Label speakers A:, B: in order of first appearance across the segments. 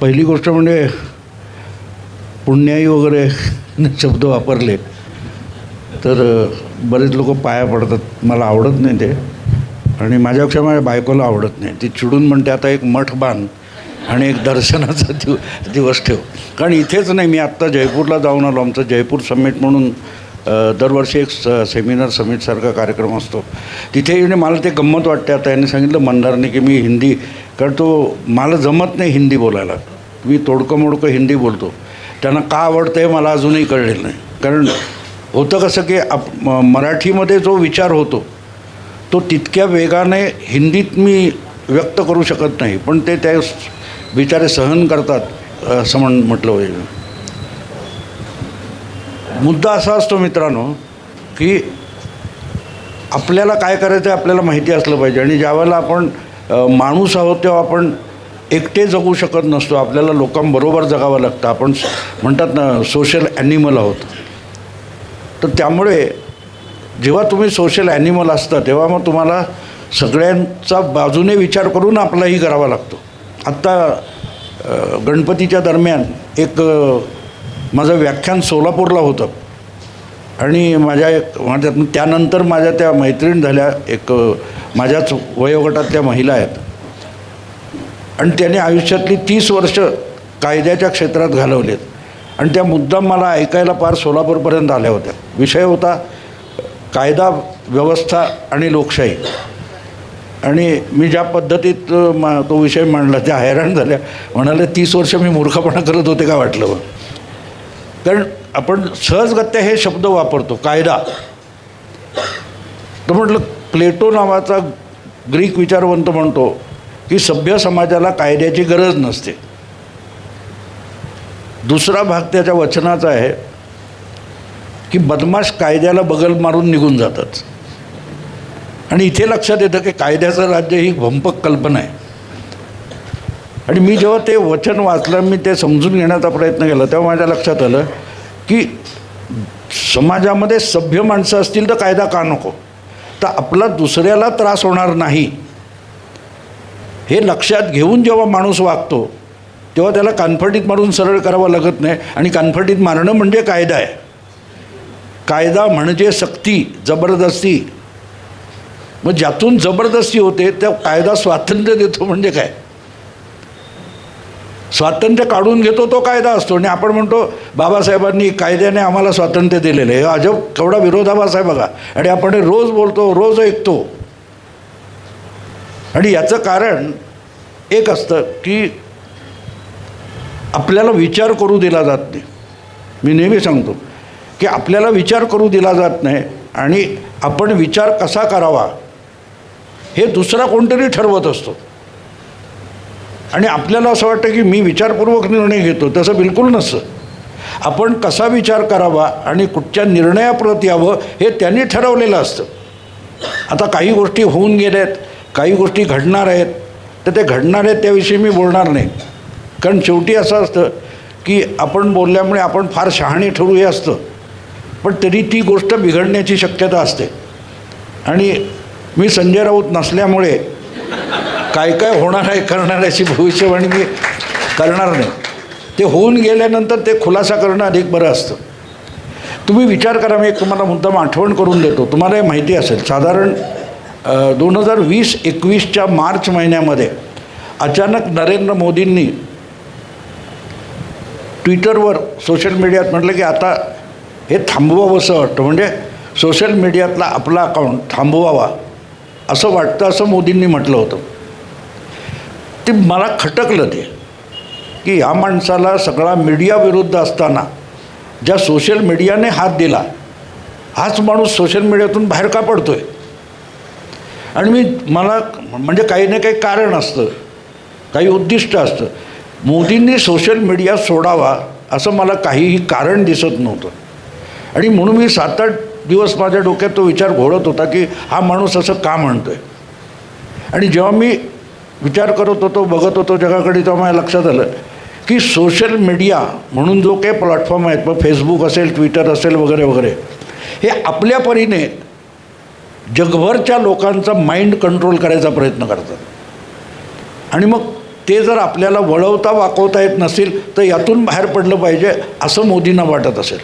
A: पहिली गोष्ट म्हणजे पुण्याई वगैरे शब्द वापरले तर बरेच लोक पाया पडतात. मला आवडत नाही ते. आणि माझ्यापेक्षा माझ्या बायकोला आवडत नाही. ती चिडून म्हणते आता एक मठ बांध आणि एक दर्शनाचा दिव दिवस ठेव. कारण इथेच नाही मी आत्ता जयपूरला जाऊन आलो. आमचं जयपूर समिट म्हणून दरवर्षी एक स सेमिनार समिटसारखा कार्यक्रम असतो. तिथे येऊन मला ते गंमत वाटते. आता यांनी सांगितलं मंदारने की मी हिंदी कारण तो मला जमत नाही हिंदी बोलायला. मी तोडकं मोडकं हिंदी बोलतो. त्यांना का आवडतं हे मला अजूनही कळलेलं नाही. कारण होतं कसं की आप मराठीमध्ये जो विचार होतो तो तितक्या वेगाने हिंदीत मी व्यक्त करू शकत नाही. पण ते त्या बिचारे सहन करतात असं म्हण म्हटलं पाहिजे. मुद्दा असा असतो मित्रांनो की आपल्याला काय करायचं आहे आपल्याला माहिती असलं पाहिजे. आणि ज्यावेळेला आपण माणूस आहोत तेव्हा आपण एकटे जगू शकत नसतो. आपल्याला लोकांबरोबर जगावं लागतं. आपण म्हणतात ना सोशल ॲनिमल आहोत. तर त्यामुळे जेव्हा तुम्ही सोशल ॲनिमल असता तेव्हा मग तुम्हाला सगळ्यांचा बाजूने विचार करून आपलाही करावा लागतो. आत्ता गणपतीच्या दरम्यान एक माझं व्याख्यान सोलापूरला होतं. आणि माझ्या एक माझ्या त्यानंतर माझ्या त्या मैत्रीण झाल्या एक माझ्याच वयोगटातल्या महिला आहेत. आणि त्याने आयुष्यातली तीस वर्ष कायद्याच्या क्षेत्रात घालवलेत. आणि त्या मुद्दाम मला ऐकायला पार सोलापूरपर्यंत आल्या होत्या. विषय होता कायदा व्यवस्था आणि लोकशाही. आणि मी ज्या पद्धतीत मा तो विषय मांडला त्या हैराण झाल्या. म्हणाले तीस वर्ष मी मूर्खपणा करत होते का वाटलं कारण आपण सहजगत्या हे शब्द वापरतो कायदा. तर म्हटलं प्लेटो नावाचा ग्रीक विचारवंत म्हणतो की सभ्य समाजाला कायद्याची गरज नसते. दुसरा भाग त्याच्या वचनाचा आहे की बदमाश कायद्याला बगल मारून निघून जातात. आणि इथे लक्षात येतं की कायद्याचं राज्य ही भंपक कल्पना आहे. आणि मी जेव्हा ते वचन वाचलं मी ते समजून घेण्याचा प्रयत्न केला तेव्हा माझ्या लक्षात आलं की समाजामध्ये सभ्य माणसं असतील तर कायदा का नको? तर आपला दुसऱ्याला त्रास होणार नाही. हे लक्षात घेऊन जेव्हा माणूस वागतो तेव्हा त्याला कानफटीत मारून सरळ करावं लागत नाही आणि कानफटीत मारणं म्हणजे कायदा आहे. कायदा म्हणजे सक्ती जबरदस्ती. मग ज्यातून जबरदस्ती होते त्या कायदा स्वातंत्र्य देतो म्हणजे काय? स्वातंत्र्य काढून घेतो तो कायदा असतो. आणि आपण म्हणतो बाबासाहेबांनी कायद्याने आम्हाला स्वातंत्र्य दिलेलं आहे. अजब केवढा विरोधाभास आहे बघा. आणि आपण हे रोज बोलतो रोज ऐकतो. आणि याचं कारण एक असतं की आपल्याला विचार करू दिला जात नाही. मी नेहमी सांगतो की आपल्याला विचार करू दिला जात नाही आणि आपण विचार कसा करावा हे दुसरा कोणतरी ठरवत असतो. आणि आपल्याला असं वाटतं की मी विचारपूर्वक निर्णय घेतो तसं बिलकुल नसतं. आपण कसा विचार करावा आणि कुठच्या निर्णयाप्रत यावं हे त्यांनी ठरवलेलं असतं. आता काही गोष्टी होऊन गेल्यात काही गोष्टी घडणार आहेत तर ते घडणार आहेत त्याविषयी मी बोलणार नाही. कारण शेवटी असं असतं की आपण बोलल्यामुळे आपण फार शहाणी ठरू हे असतं. पण तरी ती गोष्ट बिघडण्याची शक्यता असते. आणि मी संजय राऊत नसल्यामुळे काय काय होणार आहे करणार याची भविष्यवाणी मी करणार नाही. ते होऊन गेल्यानंतर ते खुलासा करणं अधिक बरं असतं. तुम्ही विचार करा मी एक तुम्हाला मुद्दाम आठवण करून देतो. तुम्हाला हे माहिती असेल साधारण दोन हजार वीस एकवीसच्या मार्च महिन्यामध्ये अचानक नरेंद्र मोदींनी ट्विटरवर सोशल मीडियात म्हटलं की आता हे थांबवावं असं वाटतं. म्हणजे सोशल मीडियातला आपला अकाउंट थांबवावा असं वाटतं असं मोदींनी म्हटलं होतं. ते मला खटकलं ते. की या माणसाला सगळा मीडिया विरुद्ध असताना ज्या सोशल मीडियाने हात दिला हाच माणूस सोशल मीडियातून बाहेर का पडतो आहे आणि मी मला म्हणजे काही ना काही कारण असतं काही उद्दिष्ट असतं. मोदींनी सोशल मीडिया सोडावा असं मला काहीही कारण दिसत नव्हतं. आणि म्हणून मी सात आठ दिवस माझ्या डोक्यात तो विचार घोळत होता की हा माणूस असं का म्हणतो आहे आणि जेव्हा मी विचार करत होतो बघत होतो जगाकडे तेव्हा माझ्या लक्षात आलं की सोशल मीडिया म्हणून जो काही प्लॅटफॉर्म आहेत मग फेसबुक असेल ट्विटर असेल वगैरे वगैरे हे आपल्या परीने जगभरच्या लोकांचा माइंड कंट्रोल करायचा प्रयत्न करतात. आणि मग ते जर आपल्याला वळवता वाकवता येत नसेल तर यातून बाहेर पडलं पाहिजे असं मोदींना वाटत असेल.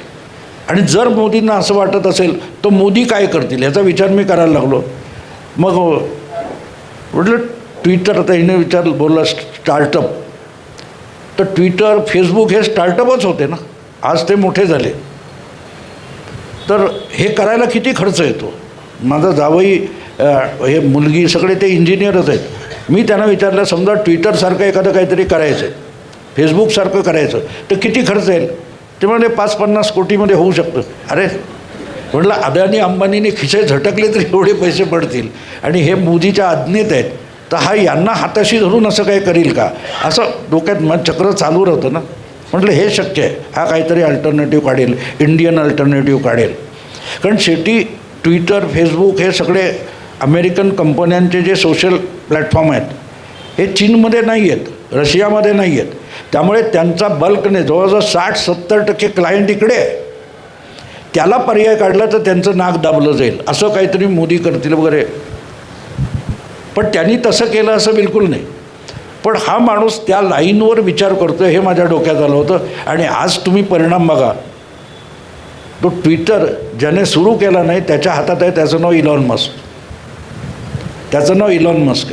A: आणि जर मोदींना असं वाटत असेल तर मोदी काय करतील? याचा विचार मी करायला लागलो. मग म्हटलं ट्विटर आता हिने विचार बोलला स्टार्टअप तर ट्विटर फेसबुक हे स्टार्टअपच होते ना. आज ते मोठे झाले. तर हे करायला किती खर्च येतो? माझा जावई हे मुलगी सगळे ते इंजिनियरच आहेत. मी त्यांना विचारलं समजा ट्विटरसारखं एखादं काहीतरी करायचं आहे फेसबुकसारखं करायचं तर किती खर्च येईल? ते म्हणजे पाच पन्नास कोटीमध्ये होऊ शकतं. अरे म्हटलं अदानी अंबानीने खिसे झटकले तरी एवढे पैसे पडतील. आणि हे मोदीच्या आज्ञेत आहेत. तर हा यांना हाताशी धरून असं काही करील का? असं डोक्यात मग चक्र चालू राहतं ना. म्हटलं हे शक्य आहे. हा काहीतरी अल्टरनेटिव्ह काढेल. इंडियन अल्टरनेटिव्ह काढेल. कारण शेवटी ट्विटर फेसबुक हे सगळे अमेरिकन कंपन्यांचे जे सोशल प्लॅटफॉर्म आहेत हे चीनमध्ये नाही आहेत रशियामध्ये नाही आहेत. त्यामुळे त्यांचा बल्कने जवळजवळ साठ सत्तर टक्के क्लायंट इकडे आहे. त्याला पर्याय काढला तर त्यांचं नाक दाबलं जाईल. असं काहीतरी मोदी करतील वगैरे. पण त्यांनी तसं केलं असं बिलकुल नाही. पण हा माणूस त्या लाईनवर विचार करतो हे माझ्या डोक्यात आलं होतं. आणि आज तुम्ही परिणाम बघा. तो ट्विटर ज्याने सुरू केला नाही त्याच्या हातात आहे त्याचं नाव इलॉन मस्क. त्याचं नाव इलॉन मस्क.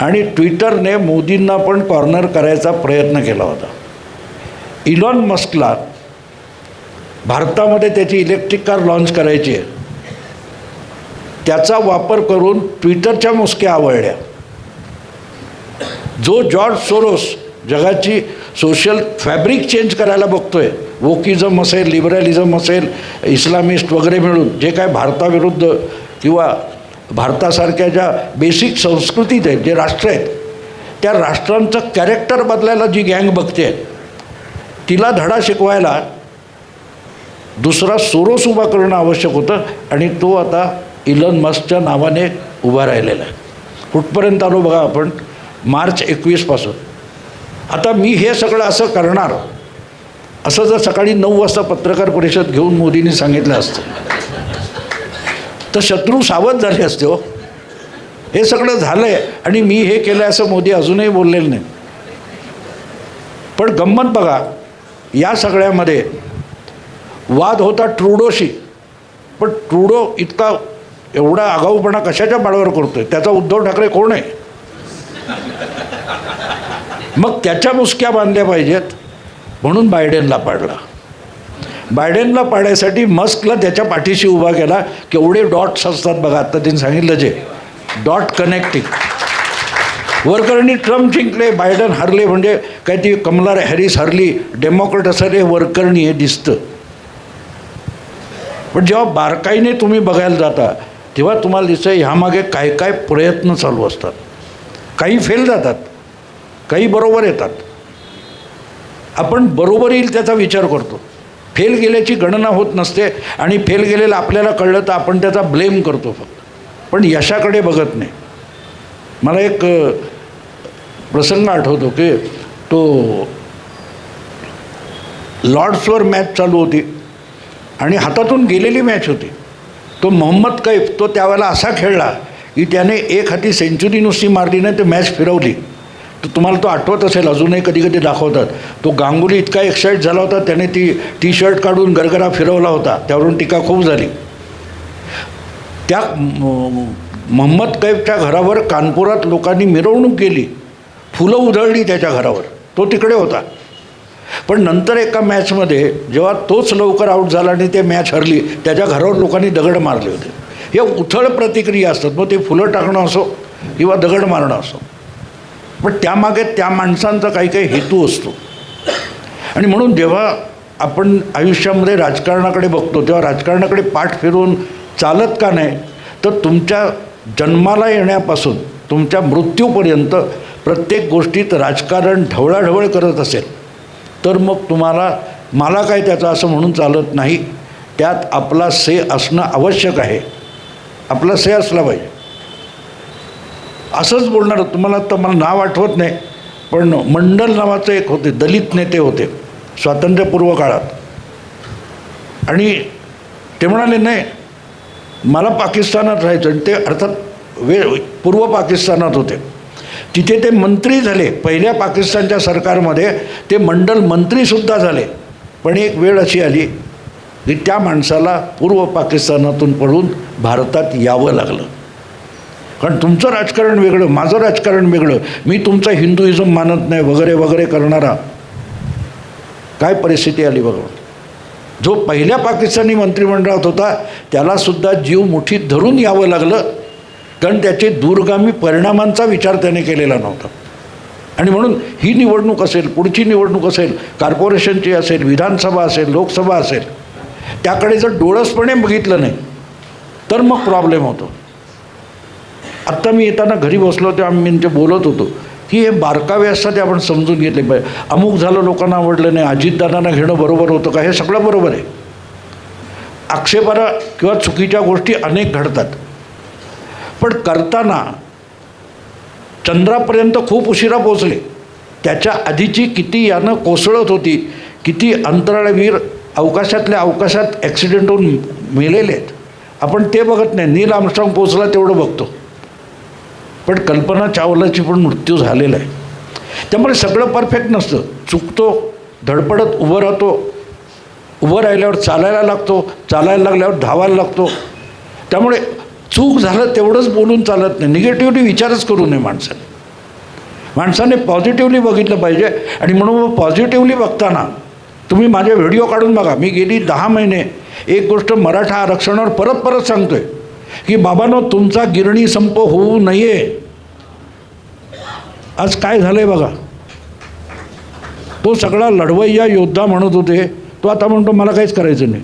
A: आणि ट्विटरने मोदींना पण कॉर्नर करायचा प्रयत्न केला होता. इलॉन मस्कला भारतामध्ये त्याची इलेक्ट्रिक कार लॉन्च करायची आहे. त्याचा वापर करून ट्विटरच्या मोजक्या आवळल्या. जो जॉर्ज सोरोस जगाची सोशल फॅब्रिक चेंज करायला बघतोय वोकिझम असेल लिबरलिझम असेल इस्लामिस्ट वगैरे मिळून जे काय भारताविरुद्ध किंवा भारतासारख्या ज्या बेसिक संस्कृतीत आहेत जे राष्ट्र आहेत त्या राष्ट्रांचं कॅरेक्टर बदलायला जी गँग बघते तिला धडा शिकवायला दुसरा सोरोस उभा करणं आवश्यक होतं आणि तो आता इलन मस्कच्या नावाने उभा राहिलेला आहे. कुठपर्यंत आलो बघा आपण? मार्च एकवीसपासून आता मी हे सगळं असं करणार असं जर सकाळी नऊ वाजता पत्रकार परिषद घेऊन मोदींनी सांगितलं असतं तर शत्रू सावध झाले असते हो. हे सगळं झालं आहे आणि मी हे केलं आहे असं मोदी अजूनही बोललेलं नाही पण गंमत बघा या सगळ्यामध्ये वाद होता ट्रुडोशी पण ट्रुडो इतका एवढा आगाऊपणा कशाच्या बाळावर करतोय? त्याचा उद्धव ठाकरे कोण आहे? मग त्याच्या मुसक्या बांधल्या पाहिजेत. म्हणून बायडेनला पाडला. बायडेनला पाडायसाठी मस्कला त्याच्या पाठीशी उभा केला. केवढे डॉट्स असतात बघा आता त्यांनी सांगितलं जे. Dot connecting. वरकरणी ट्रम्प जिंकले बायडन हरले म्हणजे काय ती कमला हॅरिस हरली डेमोक्रेट असं हे वरकरणी हे दिसतं. पण जेव्हा बारकाईने तुम्ही बघायला जाता तेव्हा तुम्हाला दिसतं ह्यामागे काय काय प्रयत्न चालू असतात. काही फेल जातात. काही बरोबर येतात. आपण बरोबर येईल त्याचा विचार करतो. फेल गेल्याची गणना होत नसते आणि फेल गेलेलं आपल्याला कळलं तर आपण त्याचा ब्लेम करतो फक्त. पण यशाकडे बघत नाही. मला एक प्रसंग आठवतो की तो लॉर्ड्सवर मॅच चालू होती. आणि हातातून गेलेली मॅच होती. तो मोहम्मद कैफ तो त्यावेळेला असा खेळला की त्याने एक हाती सेंचुरी नुसती मारली नाही ते मॅच फिरवली. तर तुम्हाला तो आठवत असेल अजूनही कधी कधी दाखवतात. तो गांगुली इतका एक्साईट झाला होता त्याने ती टी शर्ट काढून गरगरा फिरवला होता. त्यावरून टीका खूप झाली. त्या म- मोहम्मद कैफच्या घरावर कानपुरात लोकांनी मिरवणूक केली. फुलं उधळली त्याच्या घरावर. तो तिकडे होता. पण नंतर एका मॅचमध्ये जेव्हा तोच लवकर आऊट झाला आणि ते मॅच हरली त्याच्या घरावर लोकांनी दगड मारले होते. हे उथळ प्रतिक्रिया असतात. मग ते फुलं टाकणं असो किंवा दगड मारणं असो. पण त्यामागे त्या माणसांचा काही काही हेतू असतो. आणि म्हणून जेव्हा आपण आयुष्यामध्ये राजकारणाकडे बघतो तेव्हा राजकारणाकडे पाठ फिरवून चालत का नाही तर तुमच्या जन्माला येण्यापासून तुमच्या मृत्यूपर्यंत प्रत्येक गोष्टीत राजकारण ढवळाढवळ करत असेल. तर मग तुम्हाला मला काय त्याचं असं म्हणून चालत नाही. त्यात आपला से असणं आवश्यक आहे. आपला से असला पाहिजे. असंच बोलणार तुम्हाला तर मला नाव आठवत नाही. पण मंडल नावाचे एक होते दलित नेते होते स्वातंत्र्यपूर्व काळात. आणि ते म्हणाले नाही मला पाकिस्तानात राहायचं. आणि ते अर्थात वे पूर्व पाकिस्तानात होते. तिथे ते मंत्री झाले. पहिल्या पाकिस्तानच्या सरकारमध्ये ते मंडल मंत्रीसुद्धा झाले. पण एक वेळ अशी आली की त्या माणसाला पूर्व पाकिस्तानातून पळून भारतात यावं लागलं. कारण तुमचं राजकारण वेगळं माझं राजकारण वेगळं मी तुमचं हिंदुइझम मानत नाही वगैरे वगैरे करणारा. काय परिस्थिती आली बघा. जो पहिल्या पाकिस्तानी मंत्रिमंडळात होता त्यालासुद्धा जीव मुठीत धरून यावं लागलं. कारण त्याचे दूरगामी परिणामांचा विचार त्याने केलेला नव्हता. आणि म्हणून ही निवडणूक असेल पुढची निवडणूक असेल कॉर्पोरेशनची असेल विधानसभा असेल लोकसभा असेल त्याकडे जर डोळसपणे बघितलं नाही तर मग प्रॉब्लेम होतो. आत्ता मी येताना घरी बसलो तेव्हा मी म्हणजे बोलत होतो. की हे बारकावे असतात ते आपण समजून घेतले पाहिजे. अमुक झालं लोकांना आवडलं नाही अजितदादांना घेणं बरोबर होतं का? हे सगळं बरोबर आहे. आक्षेपारा किंवा चुकीच्या गोष्टी अनेक घडतात. पण करताना चंद्रापर्यंत खूप उशिरा पोचले त्याच्या आधीची किती यानं कोसळत होती किती अंतराळवीर अवकाशातल्या अवकाशात ॲक्सिडेंट होऊन मेलेले आहेत. आपण ते बघत नाही. नील आमस्ट्रॉंग पोचला तेवढं बघतो. पण कल्पना चावलाची पण मृत्यू झालेला आहे. त्यामुळे सगळं परफेक्ट नसतं. चुकतो धडपडत उभं राहतो. उभं राहिल्यावर चालायला लागतो. चालायला लागल्यावर धावायला लागतो. त्यामुळे चूक झालं तेवढंच बोलून चालत नाही. निगेटिव्हली विचारच करू नये माणसाने. माणसाने पॉझिटिव्हली बघितलं पाहिजे आणि म्हणून पॉझिटिव्हली बघताना तुम्ही माझे व्हिडिओ काढून बघा. मी गेली दहा महिने. एक गोष्ट मराठा आरक्षणावर परत परत सांगतोय की बाबांनो तुमचा गिरणी संप होऊ नये. आज काय झालंय बघा. तो सगळा लढवय्या योद्धा म्हणत होते. तो आता म्हणतो मला काहीच करायचं नाही.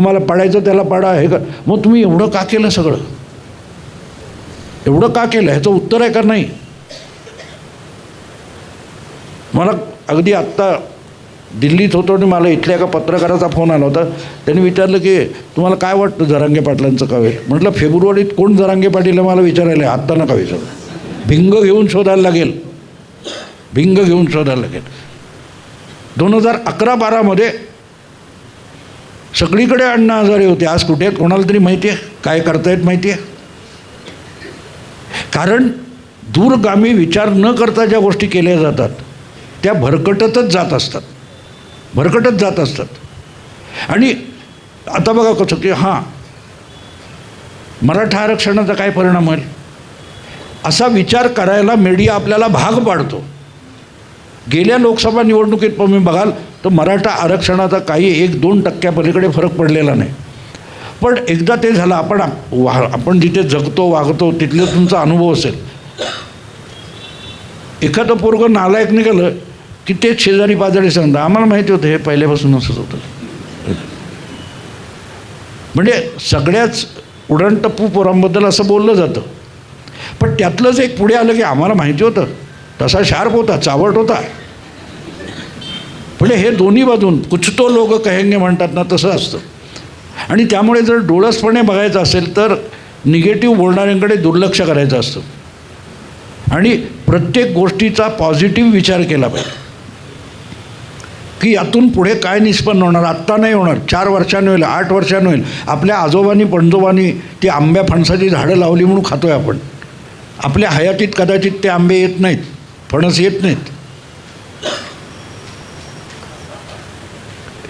A: तुम्हाला पडायचं त्याला पाडा हे का मग तुम्ही एवढं का केलं सगळं? एवढं का केलं? ह्याचं उत्तर आहे का नाही? मला अगदी आत्ता दिल्लीत होतो आणि मला इथल्या एका पत्रकाराचा फोन आला होता. त्यांनी विचारलं की तुम्हाला काय वाटतं जरांगे पाटलांचं का म्हटलं फेब्रुवारीत कोण जरांगे पाटील मला विचारायला? आहे, आत्ता नका विचारू. भिंग घेऊन शोधायला लागेल. भिंग घेऊन शोधायला लागेल. दोन हजार अकरा बारामध्ये सगळीकडे अण्णा आजारी होते. आज कुठे आहेत? कोणाला तरी माहिती आहे? काय करतायत माहिती आहे? कारण दूरगामी विचार न करता ज्या गोष्टी केल्या जातात त्या भरकटतच जात असतात. भरकटत जात असतात. आणि आता बघा कसं की हां मराठा आरक्षणाचा काय परिणाम होईल? असा विचार करायला मीडिया आपल्याला भाग पाडतो. गेल्या लोकसभा निवडणुकीत तुम्ही बघाल तर मराठा आरक्षणाचा काही एक दोन टक्क्यापलीकडे फरक पडलेला नाही. पण एकदा ते झालं आपण वा आपण जिथे जगतो वागतो तिथले तुमचा अनुभव असेल. एखादं पोरगं नालायक निघालं की ते शेजारी पाजारी सांगतात आम्हाला माहिती होतं हे पहिल्यापासून असंच होतं. म्हणजे सगळ्याच उडणटप्पू पोरांबद्दल असं बोललं जातं. पण त्यातलंच एक पुढे आलं की आम्हाला माहिती होतं. तसा शार्प होता चावट होता. म्हणजे हे दोन्ही बाजून कुछ तो लोक कहेंगे म्हणतात ना तसं असतं. आणि त्यामुळे जर डोळसपणे बघायचं असेल तर निगेटिव्ह बोलणाऱ्यांकडे दुर्लक्ष करायचं असतं. आणि प्रत्येक गोष्टीचा पॉझिटिव्ह विचार केला पाहिजे. की यातून पुढे काय निष्पन्न होणार? आत्ता नाही होणार. चार वर्षांनी होईल आठ वर्षांनी होईल. आपल्या आजोबांनी पणजोबांनी ती आंब्या फणसाची झाडं लावली म्हणून खातोय आपण. आपल्या हयातीत कदाचित ते आंबे येत नाहीत फणस येत नाहीत.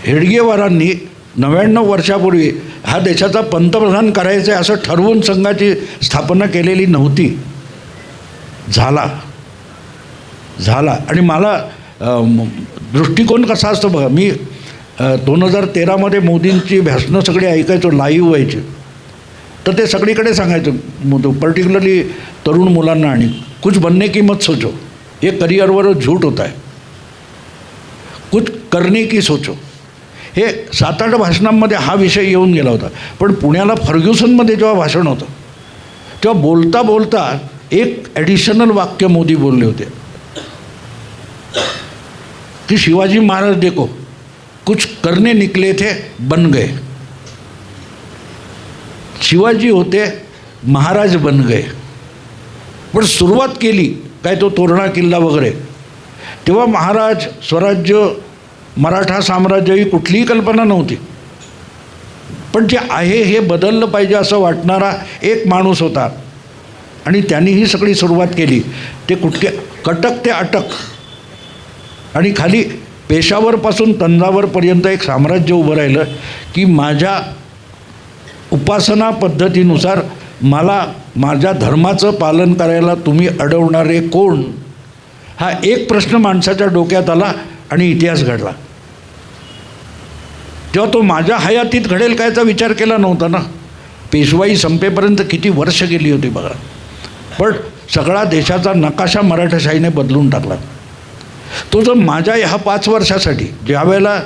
A: हेडगेवारांनी नव्याण्णव वर्षापूर्वी हा देशाचा पंतप्रधान करायचं आहे असं ठरवून संघाची स्थापना केलेली नव्हती. झाला. झाला. आणि मला दृष्टिकोन कसा असतो बघा मी दोन हजार तेरामध्ये मोदींची भाषणं सगळी ऐकायचो लाईव्ह व्हायची. तर ते सगळीकडे सांगायचं पर्टिक्युलरली तरुण मुलांना आणि कुछ बनने की मत सोचो. हे करिअरवर झूठ होत आहे. कुछ करणे की सोचो. हे सात आठ भाषणांमध्ये हा विषय येऊन गेला होता. पण पुण्याला फर्ग्युसनमध्ये जेव्हा भाषण होतं तेव्हा बोलता बोलता एक ॲडिशनल वाक्य मोदी बोलले होते. कि शिवाजी महाराज देखो कुछ करने निकले थे बन गए. शिवाजी होते महाराज बन गए. पण सुरुवात केली काय तो तोरणा किल्ला वगैरे. तेव्हा महाराज स्वराज्य मराठा साम्राज्य ही कुठलीही कल्पना नव्हती. पण जे आहे हे बदललं पाहिजे असं वाटणारा एक माणूस होता. आणि त्यांनी ही सगळी सुरुवात केली. ते कुठके कटक ते अटक. आणि खाली पेशावरपासून तंजावरपर्यंत एक साम्राज्य उभं राहिलं की माझ्या उपासना पद्धतीनुसार मला माझ्या धर्माचं पालन करायला तुम्ही अडवणारे कोण? हा एक प्रश्न माणसाच्या डोक्यात आला. आणि इतिहास घडला. तेव्हा तो माझ्या हयातीत घडेल कायचा विचार केला नव्हता ना. पेशवाई संपेपर्यंत किती वर्ष गेली होती बघा. पण सगळा देशाचा नकाशा मराठाशाहीने बदलून टाकला. तो जर माझ्या ह्या पाच वर्षासाठी ज्या वेळेला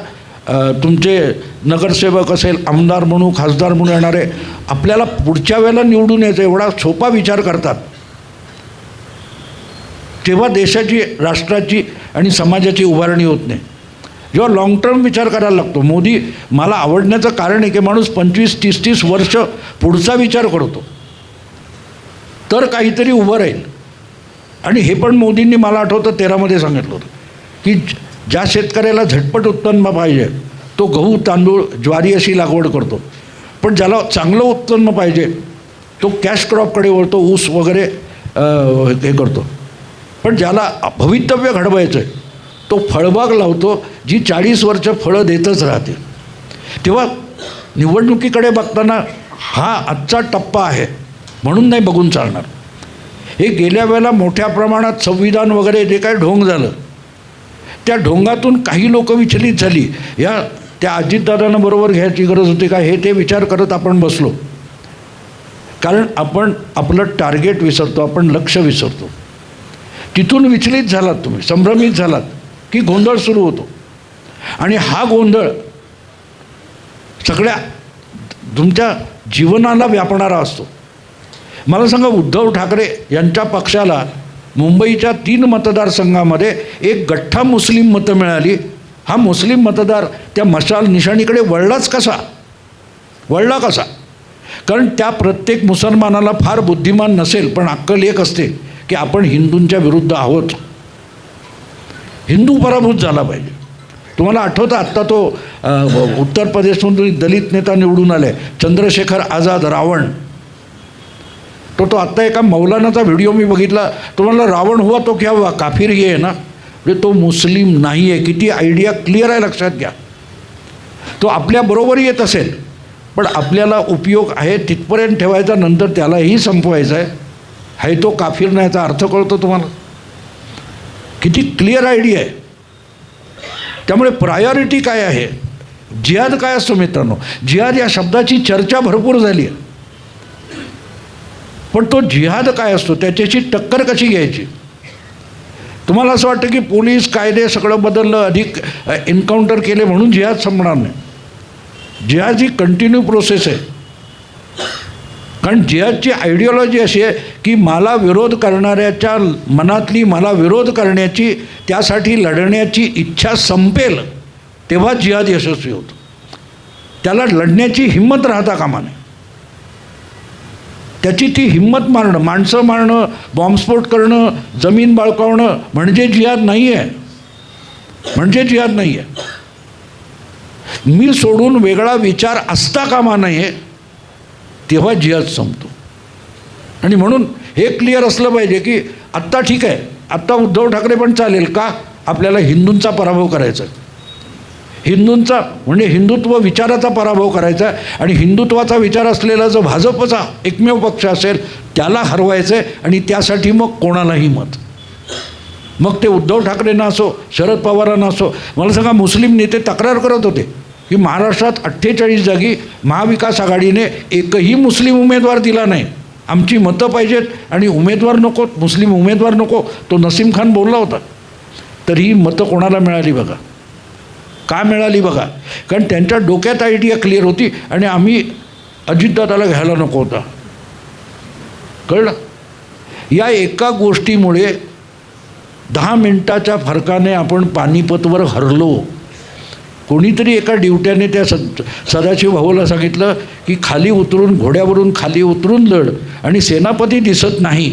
A: तुमचे नगरसेवक असेल आमदार म्हणू खासदार म्हणून येणारे आपल्याला पुढच्या वेळेला निवडून यायचं एवढा सोपा विचार करतात. तेव्हा देशाची राष्ट्राची आणि समाजाची उभारणी होत नाही. जेव्हा लाँग टर्म विचार करायला लागतो मोदी मला आवडण्याचं कारण आहे की माणूस पंचवीस तीस तीस वर्ष पुढचा विचार करतो. तर काहीतरी उभं राहील. आणि हे पण मोदींनी मला आठवतं तेरामध्ये सांगितलं होतं की ज्या शेतकऱ्याला झटपट उत्पन्न पाहिजे तो गहू तांदूळ ज्वारी अशी लागवड करतो. पण ज्याला चांगलं उत्पन्न पाहिजे तो कॅश क्रॉपकडे वळतो ऊस वगैरे हे करतो. पण ज्याला भवितव्य घडवायचं आहे तो फळबाग लावतो जी चाळीस वर्ष फळं देतच राहते. तेव्हा निवडणुकीकडे बघताना हा आजचा टप्पा आहे म्हणून नाही बघून चालणार. हे गेल्या वेळेला मोठ्या प्रमाणात संविधान वगैरे जे काय ढोंग झालं त्या ढोंगातून काही लोक विचलित झाली. या त्या अजितदादांना बरोबर घ्यायची गरज होती का हे ते विचार करत आपण बसलो. कारण आपण आपलं टार्गेट विसरतो आपण लक्ष विसरतो. तिथून विचलित झालात तुम्ही संभ्रमित झालात की गोंधळ सुरू होतो. आणि हा गोंधळ सगळ्या तुमच्या जीवनाला व्यापणारा असतो. मला सांगा उद्धव ठाकरे यांच्या पक्षाला मुंबईच्या तीन मतदारसंघामध्ये एक गठ्ठा मुस्लिम मतं मिळाली. हा मुस्लिम मतदार त्या मशाल निशाणीकडे वळलाच कसा? वळला कसा? कारण त्या प्रत्येक मुसलमानाला फार बुद्धिमान नसेल पण अक्कल एक असते. की आपण हिंदूंच्या विरुद्ध आहोत. हिंदू पराभूत झाला पाहिजे. तुम्हाला आठवतं आत्ता तो उत्तर प्रदेशमधून दलित नेता निवडून आले चंद्रशेखर आझाद रावण. तो तो आत्ता एका मौलानाचा व्हिडिओ मी बघितला. तुम्हाला रावण हुआ तो क्या हुआ? काफिर ही आहे ना? म्हणजे तो मुस्लिम नाही आहे. किती आयडिया क्लिअर आहे लक्षात घ्या. तो आपल्याबरोबर येत असेल पण आपल्याला उपयोग आहे तिथपर्यंत ठेवायचा नंतर त्यालाही संपवायचा आहे. आहे तो काफिर नाही याचा अर्थ कळतो तुम्हाला? किती क्लिअर आयडिया आहे. त्यामुळे प्रायोरिटी काय आहे? जिहाद काय असतो मित्रांनो? जिहाद या शब्दाची चर्चा भरपूर झाली आहे. पण तो जिहाद काय असतो? त्याच्याशी टक्कर कशी घ्यायची? तुम्हाला असं वाटतं की पोलीस कायदे सगळं बदललं अधिक एन्काउंटर केले म्हणून जिहाद संपणार नाही. जिहाद ही कंटिन्यू प्रोसेस आहे. कारण जिहादची आयडिओलॉजी अशी आहे की मला विरोध करणाऱ्याच्या मनातली मला विरोध करण्याची त्यासाठी लढण्याची इच्छा संपेल तेव्हा जिहाद यशस्वी होतो. त्याला लढण्याची हिंमत राहता कामा नये. त्याची ती हिंमत मारणं माणसं मारणं बॉम्बस्फोट करणं जमीन बाळकावणं म्हणजे जिहाद नाही आहे म्हणजे जिहाद नाही आहे मी सोडून वेगळा विचार असता कामा नये तेव्हा जिहाद संपतो. आणि म्हणून हे क्लिअर असलं पाहिजे की आत्ता ठीक आहे. आत्ता उद्धव ठाकरे पण चालेल का? आपल्याला हिंदूंचा पराभव करायचा. आहे. हिंदूंचा म्हणजे हिंदुत्व विचाराचा पराभव करायचा आहे आणि हिंदुत्वाचा विचार असलेला जो भाजपचा एकमेव पक्ष असेल त्याला हरवायचं आहे आणि त्यासाठी मग कोणालाही मत. मग ते उद्धव ठाकरेंना असो शरद पवारांना असो मला सांगा मुस्लिम नेते तक्रार करत होते. की महाराष्ट्रात अठ्ठेचाळीस जागी महाविकास आघाडीने एकही मुस्लिम उमेदवार दिला नाही. आमची मतं पाहिजेत आणि उमेदवार नको मुस्लिम उमेदवार नको तो नसीम खान बोलला होता. तर ही मतं कोणाला मिळाली बघा? का मिळाली बघा? कारण त्यांच्या डोक्यात आयडिया क्लिअर होती आणि आम्ही अजितदादाला घ्यायला नको होता. कळलं? या एका गोष्टीमुळे दहा मिनटाच्या फरकाने आपण पानिपतवर हरलो. कोणीतरी एका ड्युट्याने त्या सद सदाशिव भाऊला सांगितलं की खाली उतरून घोड्यावरून खाली उतरून लढ आणि सेनापती दिसत नाही.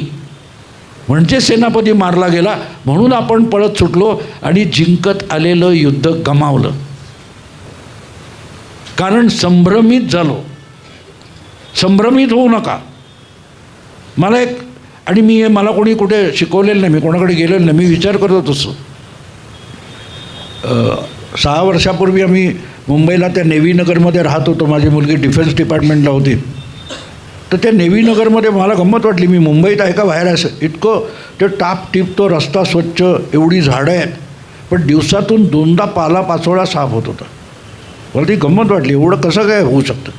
A: म्हणजे सेनापती मारला गेला म्हणून आपण पळत सुटलो आणि जिंकत आलेलं युद्ध गमावलं. कारण संभ्रमित झालो. संभ्रमित होऊ नका. मला एक आणि मी हे मला कोणी कुठे शिकवलेलं नाही मी कोणाकडे गेलेलं नाही मी विचार करत असतो सहा वर्षापूर्वी आम्ही मुंबईला त्या नेव्हीनगरमध्ये राहत होतो. माझी मुलगी डिफेन्स डिपार्टमेंटला होती. तर त्या नेव्हीनगरमध्ये मला गंमत वाटली मी मुंबईत आहे का बाहेर? असं इतकं ते टाप टिप तो रस्ता स्वच्छ एवढी झाडं आहेत. पण दिवसातून दोनदा पाला पाचोळा साफ होत होता. मला ती गंमत वाटली एवढं कसं काय होऊ शकतं?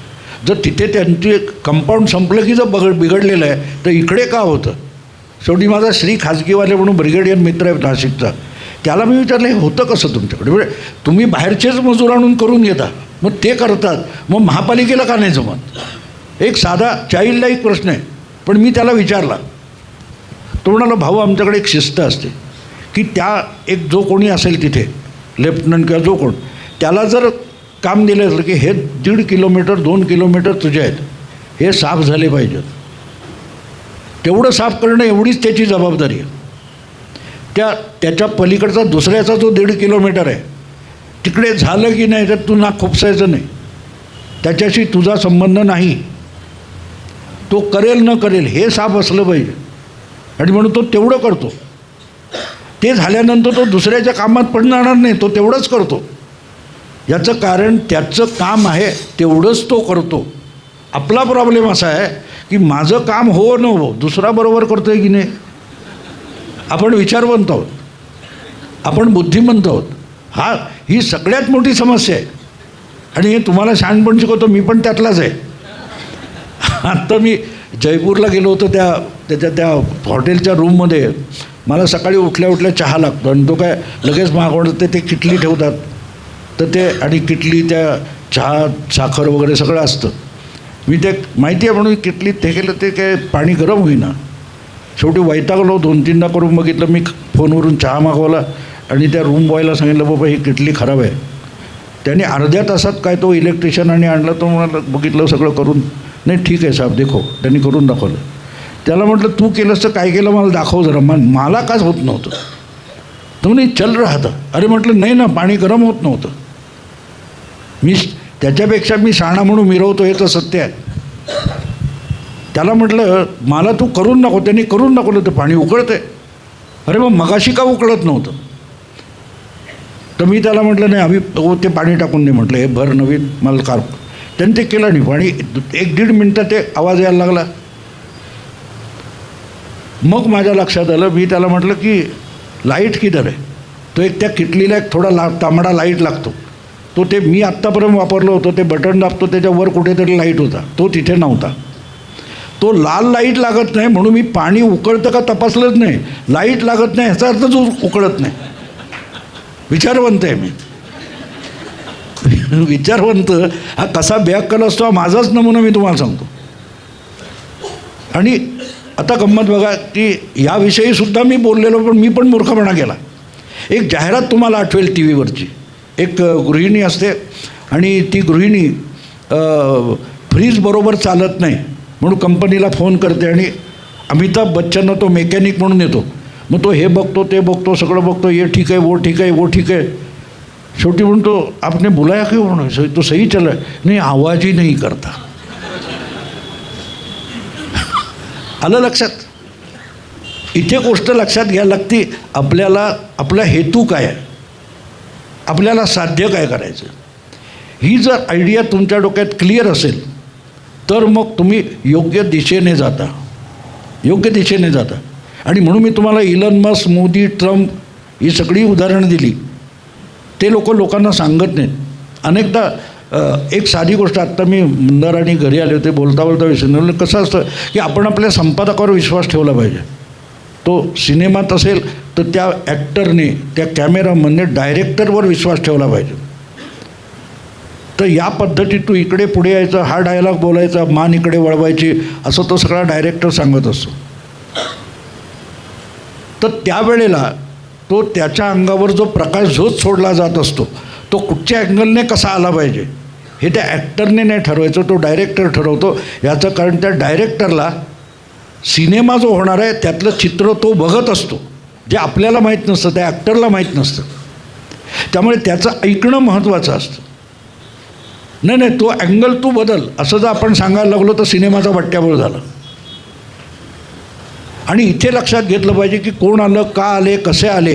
A: जर तिथे त्यांची एक कंपाऊंड संपलं की जर बघ बिघडलेलं आहे तर इकडे का होतं? शेवटी माझा श्री खाजगीवाले म्हणून ब्रिगेडियन मित्र आहे नाशिकचा. त्याला मी विचारलं हे होतं कसं तुमच्याकडे? म्हणजे तुम्ही बाहेरचेच मजूर आणून करून घेता. मग ते करतात. मग महापालिकेला का नाही जमत? एक साधा चाईल्डला एक प्रश्न आहे. पण मी त्याला विचारला. तो म्हणाला भाऊ आमच्याकडे एक शिस्त असते की त्या एक जो कोणी असेल तिथे लेफ्टनंट किंवा जो कोण त्याला जर काम दिलं असलं की हे दीड किलोमीटर दोन किलोमीटर तुझे आहेत. हे साफ झाले पाहिजेत. तेवढं साफ करणं एवढीच त्याची जबाबदारी आहे. त्या त्याच्या पलीकडचा दुसऱ्याचा जो दीड किलोमीटर आहे तिकडे झालं की नाही तर तू ना खुपसायचं नाही. त्याच्याशी तुझा संबंध नाही. तो करेल न करेल हे साफ असलं पाहिजे. आणि म्हणून तो तेवढं करतो. ते झाल्यानंतर तो दुसऱ्याच्या कामात पडणार नाही तो तेवढंच करतो. याचं कारण त्याचं काम आहे तेवढंच तो करतो. आपला प्रॉब्लेम असा आहे की माझं काम हो न हो दुसरा बरोबर करतो आहे की नाही? आपण विचारवंत आहोत. आपण बुद्धिमंत आहोत. हा ही सगळ्यात मोठी समस्या आहे. आणि हे तुम्हाला शहाणपण शिकवतो मी पण त्यातलाच आहे. आत्ता मी जयपूरला गेलो होतो त्या त्याच्या त्या हॉटेलच्या रूममध्ये. मला सकाळी उठल्या उठल्या चहा लागतो आणि तो काय लगेच मागवणार ते ते किटली ठेवतात. तर ते आणि किटली त्या चहा साखर वगैरे सगळं असतं. मी ते माहिती आहे म्हणून किटलीत ते केलं ते काय पाणी गरम होईना. शेवटी वैतागलो दोन तीनदा करून बघितलं मी फोनवरून चहा मागवला आणि त्या रूम बॉयला सांगितलं बाबा ही किटली खराब आहे. त्याने अर्ध्या तासात काय तो इलेक्ट्रिशियन आणि आणला तो म्हणाला बघितलं सगळं करून. नाही ठीक आहे साहेब देखो. त्यांनी करून दाखवलं. त्याला म्हटलं तू केलंस तर काय केलं मला दाखव जरा. मग मला काच होत नव्हतं. तर म्हणे चल राहतं अरे म्हटलं नाही ना पाणी गरम होत नव्हतं. मी त्याच्यापेक्षा मी शाणा म्हणून मिरवतो हे तर सत्य आहे. त्याला म्हटलं मला तू करून नको. त्यांनी करून नको तर पाणी उकळतंय. अरे मग मगाशी का उकळत नव्हतं? तर मी त्याला म्हटलं नाही आम्ही ते पाणी टाकून नाही म्हटलं हे भर नवीन मला कार त्यांनी ते केलं नाही पाणी एक दीड मिनटं ते आवाज यायला लागला. मग माझ्या लक्षात आलं मी त्याला म्हटलं की लाइट किधर आहे? तो एक त्या किटलीला एक थोडा ला तांबडा लाइट लागतो. तो ते मी आत्तापर्यंत वापरलो होतो ते बटन दाबतो त्याच्यावर कुठेतरी लाइट होता. तो तिथे नव्हता. तो लाल लाइट लागत नाही म्हणून मी पाणी उकळतं का तपासलंच नाही. लाइट लागत नाही ह्याचा अर्थच उ- उकळत नाही. विचारवंत आहे मी. विचारवंत हा कसा बॅग असतो हा माझाच नमुना मी तुम्हाला सांगतो. आणि आता गंमत बघा की याविषयी सुद्धा मी बोललेलो पण मी पण मूर्खपणा केला. एक जाहिरात तुम्हाला आठवेल टी व्हीवरची एक गृहिणी असते आणि ती गृहिणी फ्रीज बरोबर चालत नाही. म्हणून कंपनीला फोन करते आणि अमिताभ बच्चननं तो मेकॅनिक म्हणून येतो. मग तो हे बघतो ते बघतो सगळं बघतो हे ठीक आहे वो ठीक आहे वो ठीक आहे. शेवटी म्हणतो आपने बुलाया क्यों म्हणून? तो सही चला. नाही आवाजही नाही करता. आलं लक्षात? इथे गोष्ट लक्षात घ्यायला लागते आपल्याला आपला हेतू काय आहे? आपल्याला साध्य काय करायचं? ही जर आयडिया तुमच्या डोक्यात क्लिअर असेल तर मग तुम्ही योग्य दिशेने जाता. योग्य दिशेने जाता. आणि म्हणून मी तुम्हाला इलन मस्क मोदी ट्रम्प ही सगळी उदाहरणं दिली. ते लोक लोकांना सांगत नाहीत. अनेकदा एक साधी गोष्ट आत्ता मी मुंदार आणि घरी आले होते बोलता बोलता विसरले कसं असतं की आपण आपल्या संपादकावर विश्वास ठेवला पाहिजे. तो सिनेमात असेल तर त्या ॲक्टरने त्या कॅमेरामनने डायरेक्टरवर विश्वास ठेवला पाहिजे. तर या पद्धतीत तू इकडे पुढे यायचा हा डायलॉग बोलायचा मान इकडे वळवायची असं तो सगळा डायरेक्टर सांगत असतो. तर त्यावेळेला तो त्याच्या अंगावर जो प्रकाश झोत सोडला जात असतो तो कुठच्या अँगलने कसा आला पाहिजे हे त्या ॲक्टरने नाही ठरवायचं तो डायरेक्टर ठरवतो. याचं कारण त्या डायरेक्टरला सिनेमा जो होणार आहे त्यातलं चित्र तो बघत असतो. जे आपल्याला माहीत नसतं त्या ॲक्टरला माहीत नसतं. त्यामुळे त्याचं ऐकणं महत्त्वाचं असतं. नाही नाही तो अँगल तू बदल. असं जर आपण सांगायला लागलो तर सिनेमाचा बट्ट्याबोळ झाला. आणि इथे लक्षात घेतलं पाहिजे की कोण आलं का आले कसे आले.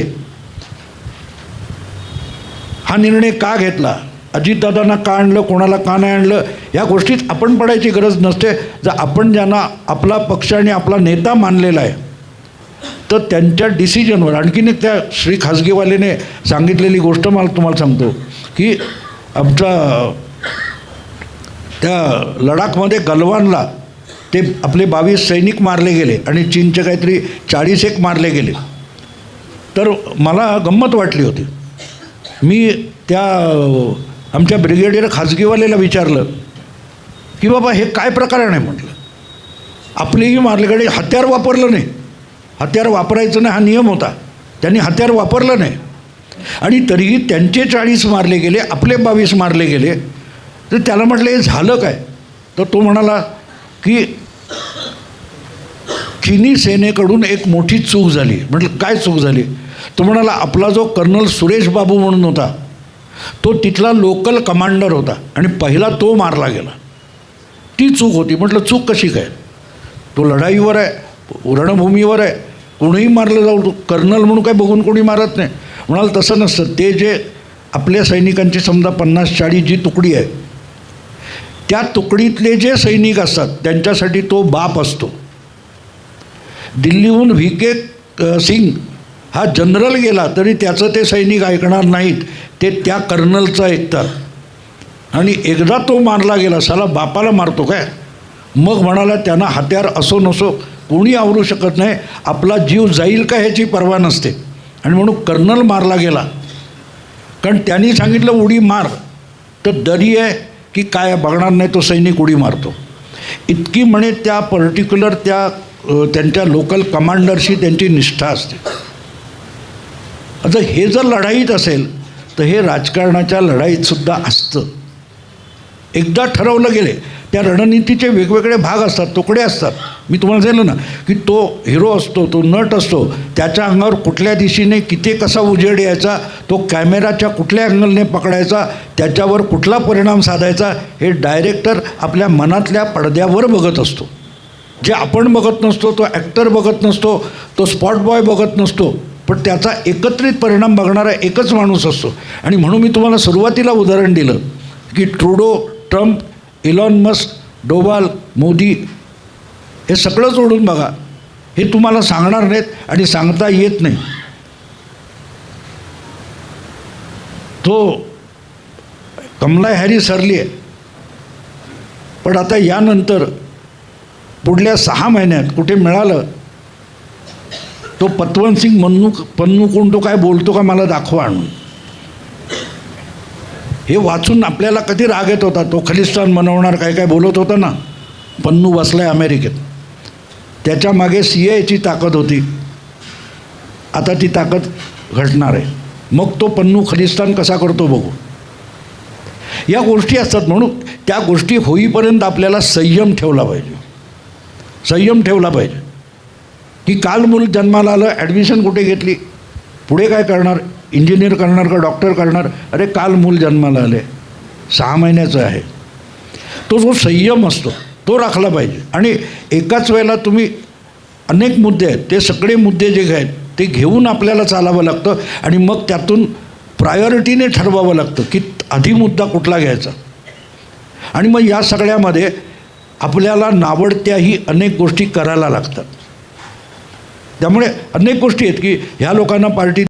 A: हा निर्णय का घेतला? अजितदादांना का आणलं कोणाला का नाही आणलं या गोष्टीत आपण पडायची गरज नसते. जर आपण ज्यांना आपला पक्ष आणि आपला नेता मानलेला आहे तर त्यांच्या डिसिजनवर आणखीन एक त्या श्री खाजगीवालेने सांगितलेली गोष्ट मला तुम्हाला सांगतो की आमचा त्या लडाखमध्ये गलवानला ते आपले बावीस सैनिक मारले गेले आणि चीनचे काहीतरी चाळीस एक मारले गेले. तर मला गंमत वाटली होती. मी त्या आमच्या ब्रिगेडियर खाजगीवाल्याला विचारलं की बाबा हे काय प्रकरण आहे म्हटलं. आपलीही मारले हत्यार वापरलं नाही. हत्यार वापरायचं नाही हा नियम होता. त्यांनी हत्यार वापरलं नाही. आणि तरीही त्यांचे चाळीस मारले गेले आपले बावीस मारले गेले. तर त्याला म्हटलं हे झालं काय? तर तो म्हणाला की चिनी सेनेकडून एक मोठी चूक झाली. म्हटलं काय चूक झाली? तो म्हणाला आपला जो कर्नल सुरेश बाबू म्हणून होता तो तिथला लोकल कमांडर होता आणि पहिला तो मारला गेला. ती चूक होती. म्हटलं चूक कशी काय? तो लढाईवर आहे रणभूमीवर आहे. कोणीही मारलं जाऊ कर्नल म्हणून काय बघून कोणी मारत नाही. म्हणाल तसं नसतं. ते जे आपल्या सैनिकांची समजा पन्नास चाळीस जी तुकडी आहे त्या तुकडीतले जे सैनिक असतात त्यांच्यासाठी तो बाप असतो. दिल्लीहून व्ही के सिंग हा जनरल गेला तरी त्याचं ते सैनिक ऐकणार नाहीत. ते त्या कर्नलचं ऐकतात. आणि एकदा तो मारला गेला साला बापाला मारतो काय? मग म्हणाला त्यांना हत्यार असो नसो कोणी आवरू शकत नाही. आपला जीव जाईल का ह्याची पर्वा नसते. आणि म्हणून कर्नल मारला गेला. कारण त्यांनी सांगितलं उडी मार. तर दरी आहे. की काय बघणार नाही तो सैनिक उडी मारतो. इतकी म्हणे त्या पर्टिक्युलर त्या त्यांच्या लोकल कमांडरशी त्यांची निष्ठा असते. आता हे जर लढाईत असेल तर हे राजकारणाच्या लढाईतसुद्धा असतं. एकदा ठरवलं गेले त्या रणनीतीचे वेगवेगळे भाग असतात तुकडे असतात. मी तुम्हाला सांगितलं ना की तो हिरो असतो तो नट असतो त्याच्या अंगावर कुठल्या दिशेने किती कसा उजेड यायचा तो कॅमेराच्या कुठल्या अँगलने पकडायचा त्याच्यावर कुठला परिणाम साधायचा हे डायरेक्टर आपल्या मनातल्या पडद्यावर बघत असतो. जे आपण बघत नसतो तो ॲक्टर बघत नसतो तो स्पॉट बॉय बघत नसतो पण त्याचा एकत्रित परिणाम बघणारा एकच माणूस असतो. आणि म्हणून मी तुम्हाला सुरुवातीला उदाहरण दिलं की Trudeau Trump Elon Musk Doval Modi हे सगळं जोडून बघा. हे तुम्हाला सांगणार नाहीत आणि सांगता येत नाही. तो कमला हॅरी सरली आहे. पण आता यानंतर पुढल्या सहा महिन्यात कुठे मिळालं तो पतवंत सिंग मन्नू पन्नू कोण तो काय बोलतो का मला दाखवा आणून हे वाचून आपल्याला कधी राग येत होता? तो खलिस्तान बनवणार काय काय बोलत होता ना? पन्नू बसलाय अमेरिकेत. त्याच्यामागे सी आयची ताकद होती. आता ती ताकद घटणार आहे. मग तो पन्नू खलिस्तान कसा करतो बघू? या गोष्टी असतात म्हणून त्या गोष्टी होईपर्यंत आपल्याला संयम ठेवला पाहिजे. संयम ठेवला पाहिजे. की काल मूल जन्माला आलं ॲडमिशन कुठे घेतली? पुढे काय करणार? इंजिनियर करणार का डॉक्टर करणार? अरे काल मूल जन्माला आले. सहा महिन्याचं आहे. तो जो संयम असतो तो राखला पाहिजे. आणि एकाच वेळेला तुम्ही अनेक मुद्दे आहेत. ते सगळे मुद्दे जे आहेत ते घेऊन आपल्याला चालावं लागतं. आणि मग त्यातून प्रायोरिटीने ठरवावं लागतं की आधी मुद्दा कुठला घ्यायचा. आणि मग या सगळ्यामध्ये आपल्याला नावडत्याही अनेक गोष्टी करायला लागतात. त्यामुळे अनेक गोष्टी आहेत की ह्या लोकांना पार्टी